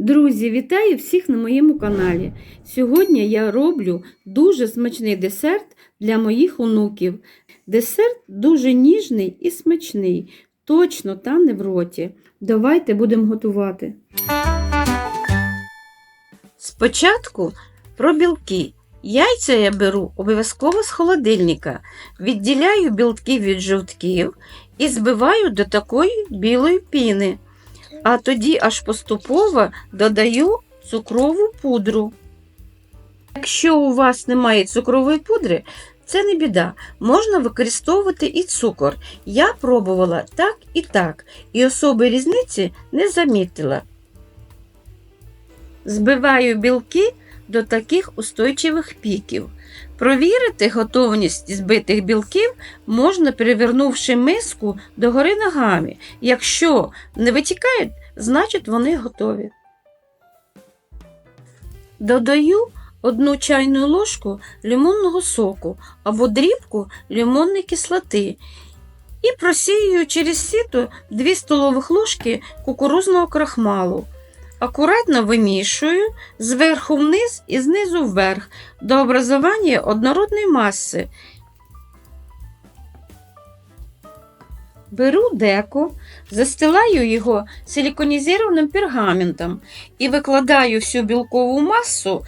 Друзі, вітаю всіх на моєму каналі. Сьогодні я роблю дуже смачний десерт для моїх онуків. Десерт дуже ніжний і смачний, точно тане в роті. Давайте будемо готувати. Спочатку про білки. Яйця я беру обов'язково з холодильника, відділяю білки від жовтків і збиваю до такої білої піни а тоді аж поступово додаю цукрову пудру. Якщо у вас немає цукрової пудри, це не біда, можна використовувати і цукор. Я пробувала так і так, і особи різниці не замітила. Збиваю білки до таких устойчивих піків. Провірити готовність збитих білків можна перевернувши миску догори ногами. Якщо не витікають, значить вони готові. Додаю одну чайну ложку лимонного соку або дрібку лимонної кислоти і просіюю через сіто 2 столових ложки кукурузного крахмалу. Акуратно вимішую зверху вниз і знизу вверх до образування однородної маси. Беру деко, застилаю його силіконізованим пергаментом і викладаю всю білкову масу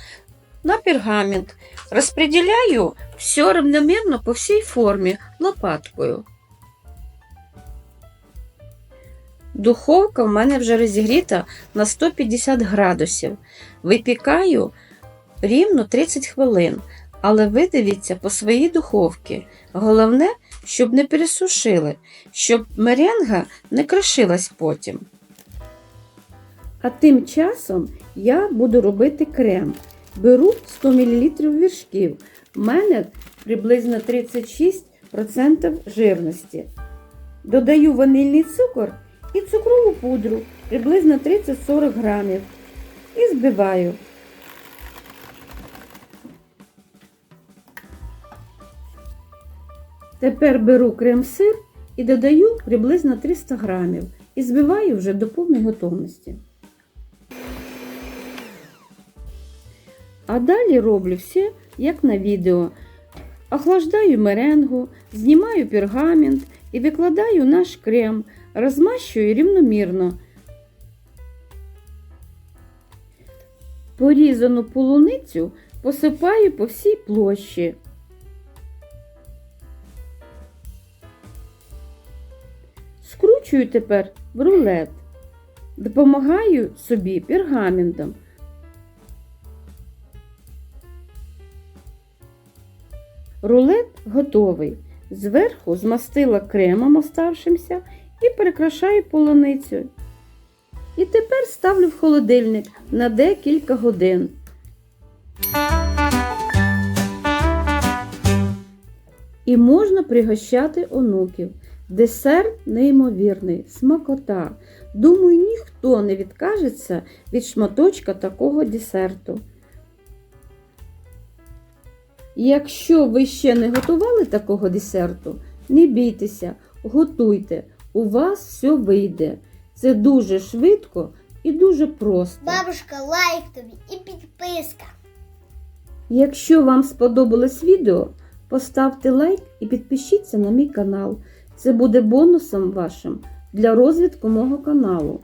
на пергамент. Розподіляю все рівномірно по всій формі лопаткою. Духовка в мене вже розігріта на 150 градусів. Випікаю рівно 30 хвилин, але ви дивіться по своїй духовці. Головне, щоб не пересушили, щоб меренга не крашилась потім. А тим часом я буду робити крем. Беру 100 мл віршків. У мене приблизно 36% жирності. Додаю ванильний цукор і цукрову пудру приблизно 30-40 грамів. І збиваю. Тепер беру крем-сир і додаю приблизно 300 грамів і збиваю вже до повної готовності. А далі роблю все, як на відео. Охлаждаю меренгу, знімаю пергамент і викладаю наш крем, розмащую рівномірно. Порізану полуницю посипаю по всій площі. Скручую тепер в рулет. Допомагаю собі пергаментом. Рулет готовий. Зверху змастила кремом оставшимся і перекрашаю полуницю. І тепер ставлю в холодильник на декілька годин. І можна пригощати онуків. Десерт неймовірний, смакота. Думаю, ніхто не відкажеться від шматочка такого десерту. Якщо ви ще не готували такого десерту, не бійтеся, готуйте, у вас все вийде. Це дуже швидко і дуже просто. Бабушка, лайк тобі і підписка. Якщо вам сподобалось відео, поставте лайк і підпишіться на мій канал. Це буде бонусом вашим для розвитку мого каналу.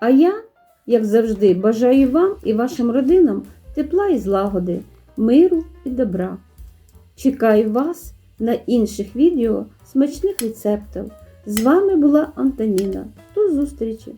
А я, як завжди, бажаю вам і вашим родинам тепла і злагоди, миру і добра. Чекаю вас на інших відео смачних рецептів. З вами була Антоніна. До зустрічі!